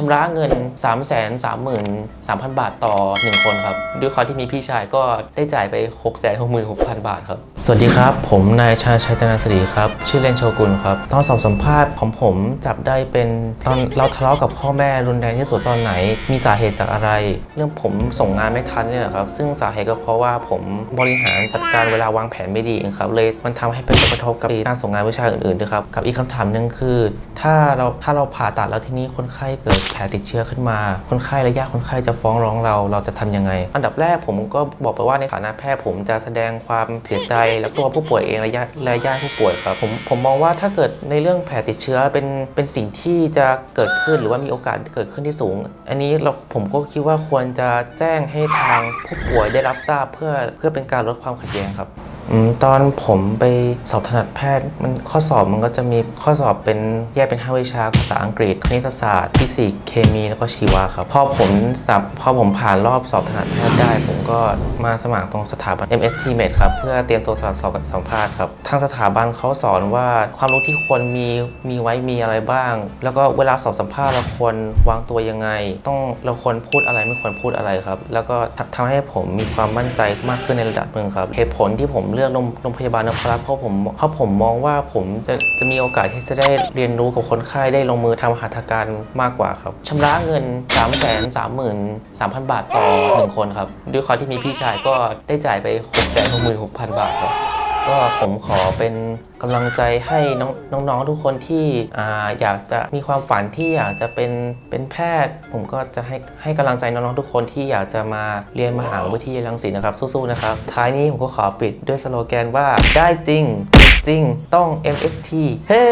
ชำระเงิน 3 3 3 0 0 0 บาทต่อ 1 คนครับ ด้วยความที่มีพี่ชายก็ได้จ่ายไป 6 6 6 0 0 0 บาทครับ สวัสดีครับ ผมนายชาชัยตนาสิริครับ ชื่อเล่นโชกุนครับ ตอนสอบสัมภาษณ์ของผมจับได้เป็นตอนเราทะเลาะกับพ่อแม่รุนแรงที่สุดตอนไหน มีสาเหตุจากอะไร เรื่องผมส่งงานไม่ทันเนี่ยครับ ซึ่งสาเหตุก็เพราะว่าผมบริหารจัดการเวลาวางแผนไม่ดีเองครับเลยมันทำให้เป็นผลกระทบกับการส่งงานวิชาอื่นๆด้วยครับกับอีกคำถามหนึ่งคือ ถ้าเราถ้าเราผ่าตัดแล้วที่นี้คนไข้เกิดแผลติดเชื้อขึ้นมา คนไข้และญาติคนไข้จะฟ้องร้องเรา เราจะทำยังไง อันดับแรกผมก็บอกไปว่าในฐานะแพทย์ผมจะแสดงความเสียใจและตัวผู้ป่วยเองและญาติและญาติผู้ป่วยครับผมผมมองว่าถ้าเกิดในเรื่องแผลติดเชื้อเป็นเป็นสิ่งที่จะเกิดขึ้นหรือว่ามีโอกาสเกิดขึ้นที่สูง อันนี้เราผมก็คิดว่าควรจะแจ้งให้ทางผู้ป่วยได้รับทราบเพื่อเพื่อเป็นการลดความขัดแย้งครับ ตอนผมไปสอบถนัดแพทย์มันข้อสอบมันก็จะมีข้อสอบเป็นแยกเป็น 5 วิชาภาษาอังกฤษคณิตศาสตร์ฟิสิกส์เคมีแล้วก็ชีวะครับพอผมสับพอผมผ่านรอบสอบถนัดแพทย์ได้ ผมก็มาสมัครตรงสถาบัน MST Med ครับเพื่อเตรียมตัวสำหรับสอบสัมภาษณ์ครับทางสถาบันเขาสอนว่าความรู้ที่ควรมีมีไว้มีอะไรบ้าง แล้วก็เวลาสอบสัมภาษณ์เราควรวางตัวยังไง ต้องเราควรพูดอะไรไม่ควรพูดอะไรครับ แล้วก็ทำทำให้ผมมีความมั่นใจมากขึ้นในระดับหนึ่งครับเหตุผลที่ผมเลือกโรงโรงพยาบาลนพรัตน์เพราะผมเพราะผมมองว่าผมจะจะมีโอกาสที่จะได้เรียนรู้กับคนไข้ได้ลงมือทำหัตถการมากกว่าครับชำระเงิน 3 3 3 3 0 0 0 บาทต่อ 1 คนครับด้วยความที่มีพี่ชายก็ได้จ่ายไป 6 6 6 0 0 0 บาทครับ ก็ผมขอเป็นกำลังใจให้น้องๆทุกคนที่ออยากจะมีความฝันที่อยากจะเป็นเป็นแพทย์ ผมก็จะให้ให้กำลังใจน้องๆทุกคนที่อยากจะมาเรียนมหาวิทยาลัยรังสิตนะครับสู้ๆนะครับ ท้ายนี้ผมก็ขอปิดด้วยสโลแกนว่าได้จริงจริงต้อง MST เฮ้